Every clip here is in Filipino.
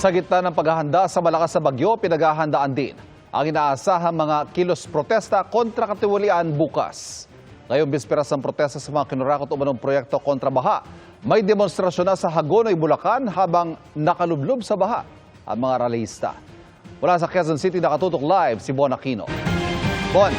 Sa gitna ng paghahanda sa malakas na bagyo, pinaghahandaan din ang inaasahang mga kilos protesta kontra katiwalian bukas. Ngayong bisperas ng protesta sa mga kinurakot umanong proyekto kontra baha, may demonstrasyon na sa Hagonoy, Bulacan habang nakalublob sa baha ang mga rallyista. Mula sa Quezon City, nakatutok live si Bon Aquino. Bon,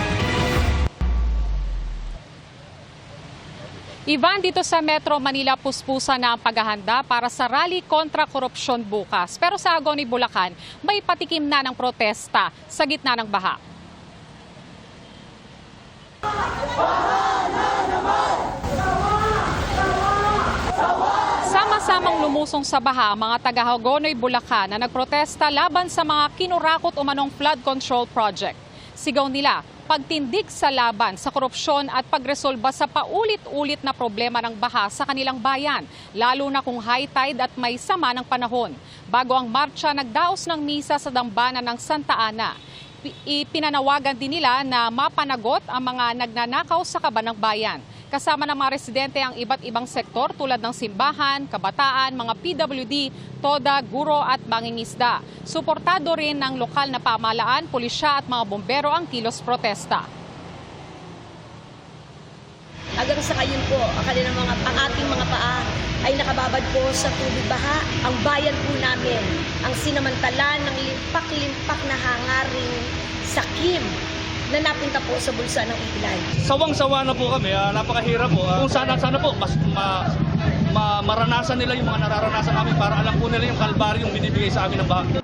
Ivan, dito sa Metro Manila, puspusa na ang paghahanda para sa rally kontra korupsyon bukas. Pero sa Agoni, Bulacan, may patikim na ng protesta sa gitna ng baha. Sama-samang lumusong sa baha mga taga-Hagonoy, Bulacan na nagprotesta laban sa mga kinurakot umanong flood control project. Sigaw nila, pagtindig sa laban sa korupsyon at pagresolba sa paulit-ulit na problema ng baha sa kanilang bayan, lalo na kung high tide at may sama ng panahon. Bago ang marcha, nagdaos ng misa sa dambana ng Santa Ana. Pi- Ipinanawagan din nila na mapanagot ang mga nagnanakaw sa kaban ng bayan. Kasama ng mga residente ang iba't ibang sektor tulad ng simbahan, kabataan, mga PWD, toda, guro at mangingisda. Suportado rin ng lokal na pamahalaan, pulisya at mga bombero ang kilos protesta. Hanggang sa kayon po, ang kanilang mga, ang ating mga paa ay nakababad po sa tubig baha. Ang bayan po namin, ang sinamantala ng limpak-limpak na hangaring sakim na napunta po sa bulsa ng ilan. Sawang-sawa na po kami, ah, napakahirap po. Ah, kung sana, sana po, mas ma, ma- maranasan nila yung mga nararanasan namin para alam po nila yung kalbaryo yung binibigay sa amin ng baha.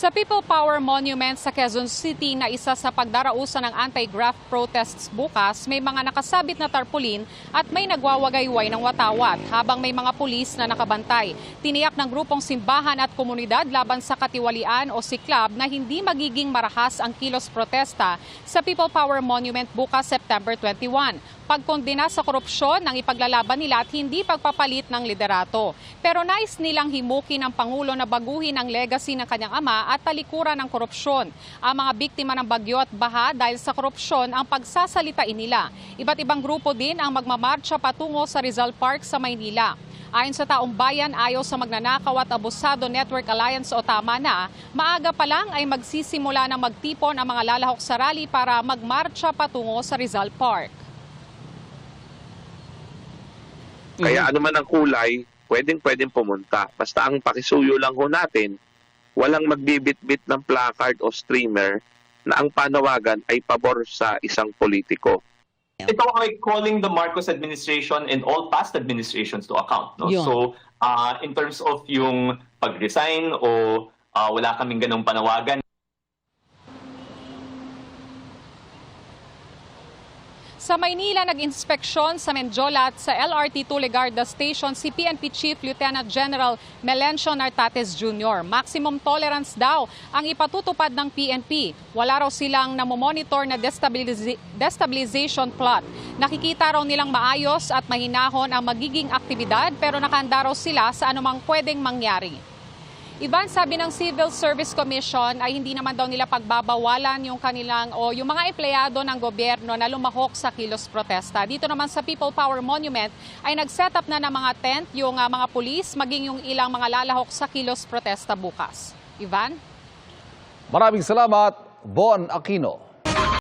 Sa People Power Monument sa Quezon City na isa sa pagdarausan ng anti-graft protests bukas, may mga nakasabit na tarpaulin at may nagwawagayway ng watawat habang may mga pulis na nakabantay. Tiniyak ng grupong simbahan at komunidad laban sa katiwalian o siklab na hindi magiging marahas ang kilos protesta sa People Power Monument bukas September 21 pagkondena sa korupsyon ng ipaglalaban nila at hindi pagpapalit ng liderato. Pero nais nilang himukin ang Pangulo na baguhin ang legacy ng kanyang ama at talikuran ng korupsyon. Ang mga biktima ng bagyo at baha dahil sa korupsyon ang pagsasalitain nila. Iba't ibang grupo din ang magmamarcha patungo sa Rizal Park sa Maynila. Ayon sa taong bayan, ayaw sa magnanakaw at abusado Network Alliance o tama na, maaga pa lang ay magsisimula ng magtipon ang mga lalahok sa rally para magmarcha patungo sa Rizal Park. Kaya ano man ang kulay, pwedeng pwedeng pumunta. Basta ang pakisuyo lang ho natin, walang magbibit-bit ng placard o streamer na ang panawagan ay pabor sa isang politiko. ito ay calling the Marcos administration and all past administrations to account. No? Yun. So, uh, in terms of yung pag-resign o uh, wala kaming ganong panawagan, Sa Maynila, nag-inspeksyon sa Menjola at sa LRT Tuligarda Station si PNP Chief Lieutenant General Melencio Nartates Jr. Maximum tolerance daw ang ipatutupad ng PNP. Wala raw silang namomonitor na destabilizi- destabilization plot. Nakikita raw nilang maayos at mahinahon ang magiging aktibidad pero nakahanda raw sila sa anumang pwedeng mangyari. Iban, sabi ng Civil Service Commission ay hindi naman daw nila pagbabawalan yung kanilang o yung mga empleyado ng gobyerno na lumahok sa kilos protesta. Dito naman sa People Power Monument ay nag-set up na ng mga tent yung ah, mga pulis maging yung ilang mga lalahok sa kilos protesta bukas. Ivan? maraming salamat, Bon Aquino.